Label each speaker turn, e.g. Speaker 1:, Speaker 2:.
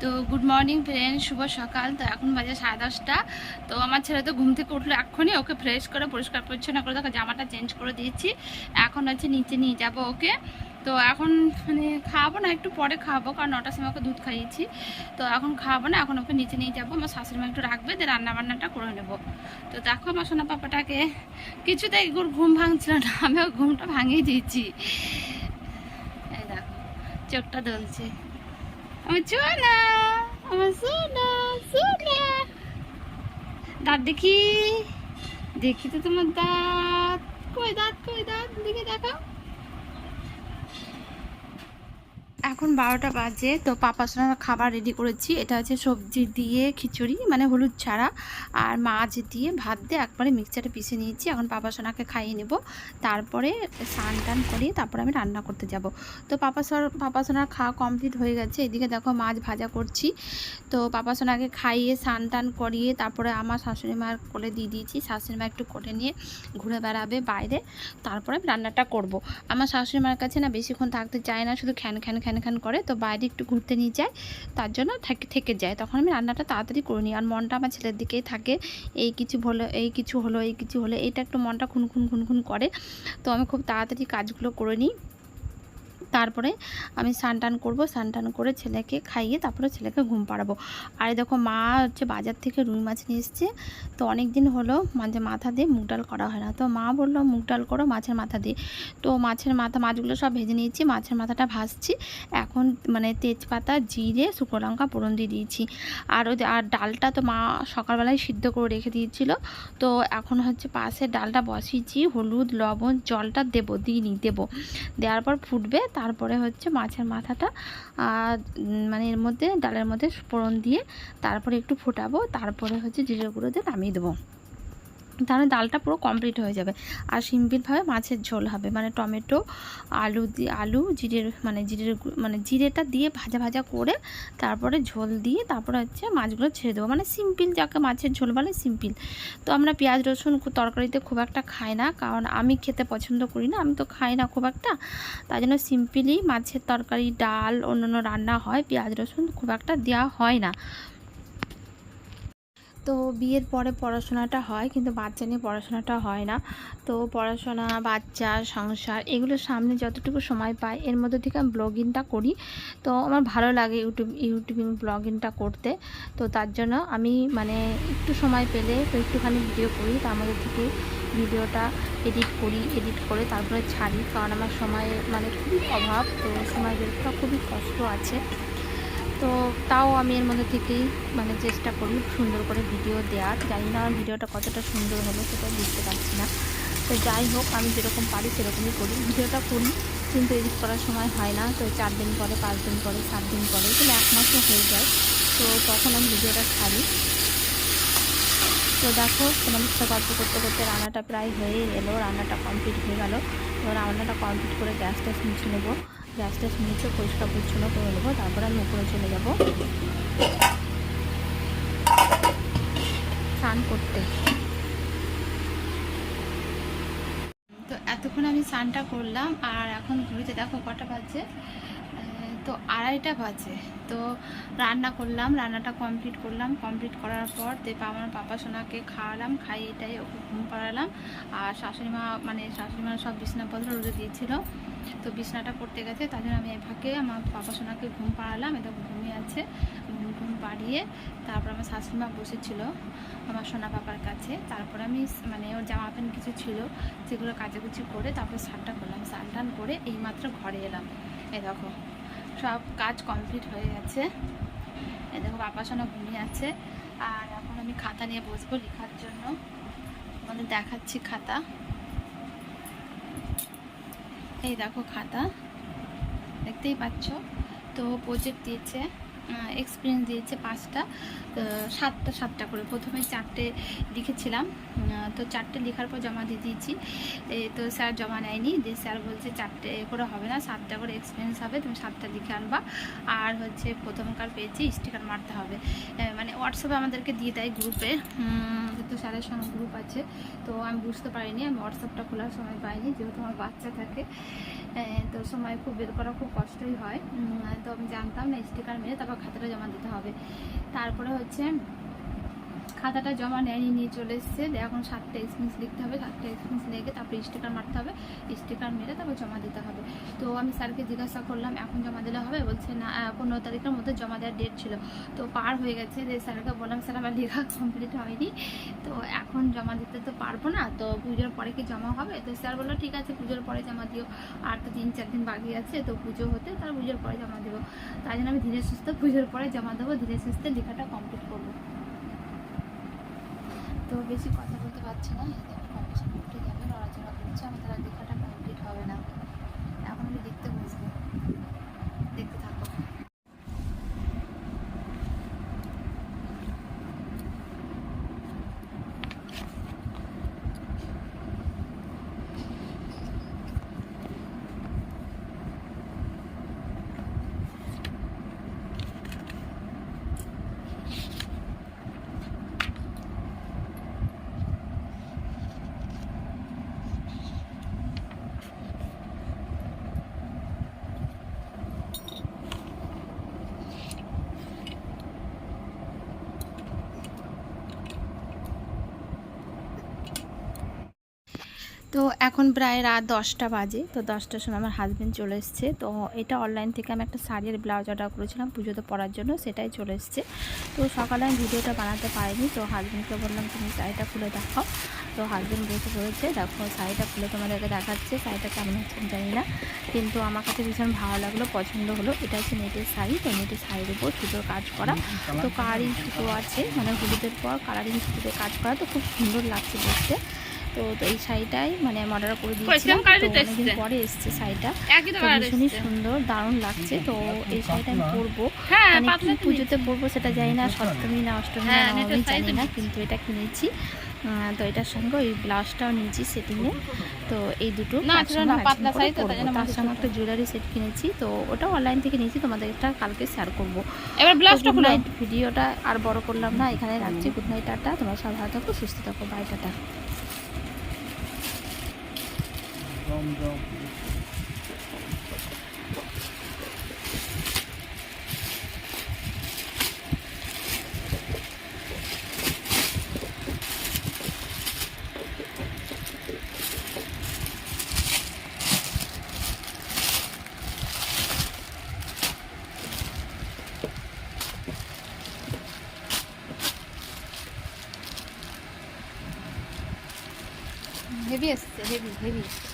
Speaker 1: তো good morning friend শুভ সকাল। তো এখন বাজে সাড়ে দশটা। তো আমার ছেলে তো ঘুম থেকে উঠল এক্ষুনি। ওকে ফ্রেশ করে পরিষ্কার পরিচ্ছন্ন করে দেখো, জামাটা চেঞ্জ করে দিয়েছি। এখন হচ্ছে নিচে নিয়ে যাব ওকে। তো এখন মানে খাওয়াবো না, একটু পরে খাওয়াবো কারণ নটার সময় ওকে দুধ খাইয়েছি। তো এখন খাওয়াবো না, এখন ওকে নিচে নিয়ে যাব। আমার শাশুড়ি মা একটু রাখবে, দিয়ে রান্না বান্নাটা করে নেব। তো দেখো আমার সোনা পাপাটাকে কিছুতেই ঘুম ভাঙছিল না, আমি ঘুমটা ভাঙিয়ে দিয়েছি। এই দেখো, চোখটা দলছে দাঁত দেখি দেখি তো তোমার দাঁত। কই দাঁত কই দাঁত? দিকে দেখাও। এখন বারোটা বাজে, তো পাপা সোনার খাবার রেডি করেছি। এটা হচ্ছে সবজি দিয়ে খিচুড়ি মানে হলুদ ছাড়া। আর মাছ দিয়ে ভাত দিয়ে একবারে মিক্সচারে পিষে নিয়েছি। এখন পাপা সোনাকে খাইয়ে নেব। তারপরে স্নান টান করিয়ে তারপরে আমি রান্না করতে যাব। তো পাপা সোনার পাপা সোনার খাওয়া কমপ্লিট হয়ে গেছে। এদিকে দেখো মাছ ভাজা করছি। তো পাপা সোনাকে খাইয়ে স্নান টান করিয়ে তারপরে আমার শাশুড়ি মার কোলে দিয়ে দিয়েছি। শাশুড়ি মা একটু কোলে নিয়ে ঘুরে বেড়াবে বাইরে। তারপরে আমি রান্নাটা করব। আমার শাশুড়ি মার কাছে না বেশিক্ষণ থাকতে চায় না, শুধু খ্যান খ্যান খ্যান খ্যান করে, তো বাইরে একটু ঘুরতে নিয়ে যায়, তার জন্য থেকে থেকে যায়। তখন আমি রান্নাটা তাড়াতাড়ি করে নিই। আর মনটা আমার ছেলের দিকেই থাকে। এই কিছু হলো, এই কিছু হলো, এই কিছু হলো, এইটা একটু মনটা খুন খুন খুন খুন করে। তো আমি খুব তাড়াতাড়ি কাজগুলো করে নিই। তারপরে আমি স্নান করব, স্নান করে ছেলেকে খাইয়ে তারপরে ছেলেকে ঘুম পাড়াবো। আর দেখো মা হচ্ছে বাজার থেকে রুই মাছ নিয়ে এসছে, তো অনেক দিন হলো মাঝে মাথা দিয়ে মুগ ডাল করা হয় না। তো মা বলল, মুগ ডাল করো মাছের মাথা দিয়ে। তো মাছের মাথা, মাছগুলো সব ভেজে নিয়েছি, মাছের মাথাটা ভাজছি। এখন মানে তেজপাতা, জিরে, শুকনো লঙ্কা, ফোড়ন দিয়ে দিয়েছি। আর ওই আর ডালটা তো মা সকালবেলায় সিদ্ধ করে রেখে দিয়েছিল। তো এখন হচ্ছে পাশে ডালটা বসিয়েছি, হলুদ, লবণ, জলটা দেবো, দিইনি, দেবো। দেওয়ার পর ফুটবে তারপরে হচ্ছে মাছের মাথাটা মানে এর মধ্যে, ডালের মধ্যে ফোড়ন দিয়ে তারপরে একটু ফোটাবো, তারপরে হচ্ছে জিরে গুঁড়ো দিয়ে নামিয়ে দেবো। তাহলে ডালটা পুরো কমপ্লিট হয়ে যাবে। আর সিম্পলভাবে মাছের ঝোল হবে। মানে টমেটো, আলু দিয়ে আলু, জিরের মানে জিরের মানে জিরেটা দিয়ে ভাজা ভাজা করে তারপরে ঝোল দিয়ে তারপরে হচ্ছে মাছগুলো ছেড়ে দেবো। মানে সিম্পল, যাকে মাছের ঝোল বলে সিম্পল। তো আমরা পেঁয়াজ, রসুন তরকারিতে খুব একটা খাই না, কারণ আমি খেতে পছন্দ করি না, আমি তো খাই না খুব একটা। তাই জন্য সিম্পলি মাছের তরকারি, ডাল, অন্যান্য রান্না হয়, পেঁয়াজ, রসুন খুব একটা দেওয়া হয় না। তো বিয়ের পরে পড়াশোনাটা হয়, কিন্তু বাচ্চা নিয়ে পড়াশোনাটা হয় না। তো পড়াশোনা, বাচ্চা, সংসার এগুলো সামনে যতটুকু সময় পাই, এর মধ্যে থেকে আমি ব্লগিংটা করি। তো আমার ভালো লাগে ইউটিউব, ইউটিউবিং ব্লগিংটা করতে। তো তার জন্য আমি মানে একটু সময় পেলে তো একটুখানি ভিডিও করি, তার মধ্যে থেকে ভিডিওটা এডিট করি, এডিট করে তারপরে ছাড়ি। কারণ আমার সময় মানে খুবই অভাব, তো সময় বের খুবই কষ্ট আছে। তো তাও আমি এর মধ্যে থেকেই মানে চেষ্টা করি সুন্দর করে ভিডিও দেওয়ার জানি না আমার ভিডিওটা কতটা সুন্দর হলো সেটা বুঝতে পারছি না। তো যাই হোক, আমি যেরকম পারি সেরকমই করি। ভিডিওটা করি, কিন্তু এডিট করার সময় হয় না। তো চার দিন পরে, পাঁচ দিন পরে, সাত দিন পরে কিন্তু এক মাসও হয়ে যায়। তো তখন আমি ভিডিওটা ছাড়ি। তো দেখো তোমাদের সাথে গল্প করতে করতে রান্নাটা প্রায় হয়ে এলো, রান্নাটা কমপ্লিট হয়ে গেল। তো রান্নাটা কমপ্লিট করে গ্যাসটা মুছে নেব। গ্যাস ট্যাস মুছে পরিষ্কার পরিচ্ছন্ন করে নেব তারপরে আমি উপরে চলে যাব। স্নান করতে। তো এতক্ষণ আমি স্নানটা করলাম আর এখন ঘুরিতে দেখো কটা বাজে আহ, তো আড়াইটা বাজে। তো রান্না করলাম রান্নাটা কমপ্লিট করলাম। কমপ্লিট করার পর দেবা আমার পাপা সোনাকে খাওয়ালাম খাইয়ে এটাই ওকে ঘুম পাড়ালাম। আর শাশুড়ি মা মানে শাশুড়ি মা সব বিছনাপত্র রোদে দিয়েছিল। তো বিছনাটা করতে গেছে, তার জন্য আমি এভাবে আমার পাপা সোনাকে ঘুম পাড়ালাম এটা ঘুমিয়ে আছে ঘুম পাড়িয়ে তারপর আমার শাশুড়ি মা বসেছিল আমার সোনা পাপার কাছে, তারপর আমি মানে ওর জামা প্যান্ট কিছু ছিল সেগুলো কাচাকুচি করে তারপর স্নানটা করলাম, স্নান টান করে এইমাত্র ঘরে এলাম এ দেখো, সব কাজ কমপ্লিট হয়ে গেছে এ দেখো বাবা সোনা ঘুমিয়ে আছে, আর এখন আমি খাতা নিয়ে বসবো লেখার জন্য আমাদের দেখাচ্ছি খাতা। এই দেখো খাতা দেখতেই পাচ্ছ। তো প্রজেক্ট দিয়েছে। এক্সপিরিয়েন্স দিয়েছে পাঁচটা। সাতটা সাতটা করে। প্রথমে চারটে লিখেছিলাম। তো চারটে লেখার পর জমা দিয়ে দিয়েছি। তো স্যার জমা নেয়নি। যে স্যার বলছে চারটে করে হবে না, সাতটা করে এক্সপিরিয়েন্স হবে, তুমি সাতটা লিখে আনবা। আর হচ্ছে প্রথমকার পেয়েছি স্টিকার মারতে হবে। মানে হোয়াটসঅ্যাপে আমাদেরকে দিয়ে দেয় গ্রুপে তো স্যারের সঙ্গে গ্রুপ আছে, তো আমি বুঝতে পারিনি। আমি হোয়াটসঅ্যাপটা খোলার সময় পাইনি, যেহেতু আমার বাচ্চা থাকে। তো সময় খুব বের করা খুব কষ্টই হয়। তো আমি জানতাম না স্টিকার মেরে তারপর খাতাটা জমা দিতে হবে। তারপরে হচ্ছে খাতাটা জমা নেয়নি, নিয়ে চলে এসছে। এখন সাতটা এক্সপিরিয়েন্স লিখতে হবে, সাতটা এক্সপিরিয়েন্স লিখে তারপরে স্টিকার মারতে হবে। স্টিকার মেরে তারপর জমা দিতে হবে। তো আমি স্যারকে জিজ্ঞাসা করলাম, এখন জমা দিলে হবে? বলছে, না পনেরো তারিখের মধ্যে জমা দেওয়ার ডেট ছিল। তো পার হয়ে গেছে। যে স্যারকে বললাম, স্যার, আমার লেখা কমপ্লিট হয়নি। তো এখন জমা দিতে তো পারব না। তো পুজোর পরে কি জমা হবে? তো স্যার বলল, ঠিক আছে, পুজোর পরে জমা দিও। আর তো তিন, চার দিন বাকি আছে। তো পুজো হতে তার পুজোর পরে জমা দেবো। তাই জন্য আমি ধীরে সুস্থ পুজোর পরে জমা দেবো। ধীরে সুস্থে লেখাটা কমপ্লিট করব। তো বেশি কথা বলতে পারছি না। এই দেখো করতে উঠে যাবে, নড়াচড়া করছে আমি তারা লেখাটা কমপ্লিট হবে না এখন আমি লিখতে বসবো দেখতে থাকো তো এখন প্রায় রাত দশটা বাজে, তো দশটার সময় আমার হাজব্যান্ড চলে এসছে। তো এটা অনলাইন থেকে আমি একটা শাড়ির ব্লাউজ অর্ডার করেছিলাম পুজোতে পরার জন্য, সেটাই চলে এসছে। তো সকালে আমি ভিডিওটা বানাতে পারিনি, তো হাজব্যান্ডকে বললাম, তুমি শাড়িটা খুলে দেখাও। তো হাজব্যান্ড বসে পড়েছে দেখো, শাড়িটা খুলে তোমাদেরকে দেখাচ্ছে, শাড়িটা কেমন হচ্ছে জানি না। কিন্তু আমার কাছে ভীষণ ভালো লাগল, পছন্দ হলো। এটা হচ্ছে নেটের শাড়ি, তো নেটের শাড়ির উপর সুতোর কাজ করা। তো কালারিং সুতো আছে মানে হলুদের পর কালারিং সুতোতে কাজ করা, তো খুব সুন্দর লাগছে দেখতে। তো তো এই শাড়িটাই মানে আমি অর্ডার করে দিয়েছিলাম। তো অনেকদিন পরে এসছে শাড়িটা। ভীষণই সুন্দর দারুণ লাগছে। তো এই শাড়িটা আমি পরবো।
Speaker 2: হ্যাঁ
Speaker 1: মানে কি পুজোতে পরবো সেটা জানি না সপ্তমী না অষ্টমী না
Speaker 2: হ্যাঁ,
Speaker 1: নবমী জানি না কিন্তু এটা কিনেছি। তো এটার সঙ্গে ওই ব্লাউজটাও নিয়েছি সেটিংয়ে তো এই দুটো তার সঙ্গে একটা জুয়েলারি সেট কিনেছি। তো ওটাও অনলাইন থেকে নিয়েছি তোমাদের এটা কালকে শেয়ার করব।
Speaker 2: এবার ব্লাউজটা খুলো।
Speaker 1: নাইট ভিডিওটা আর বড় করলাম না এখানে রাখছি। Good night tata. তোমরা সব ভালো থাকো সুস্থ থাকো। Bye tata.
Speaker 2: вам дам. Гевест, гевест, гевест.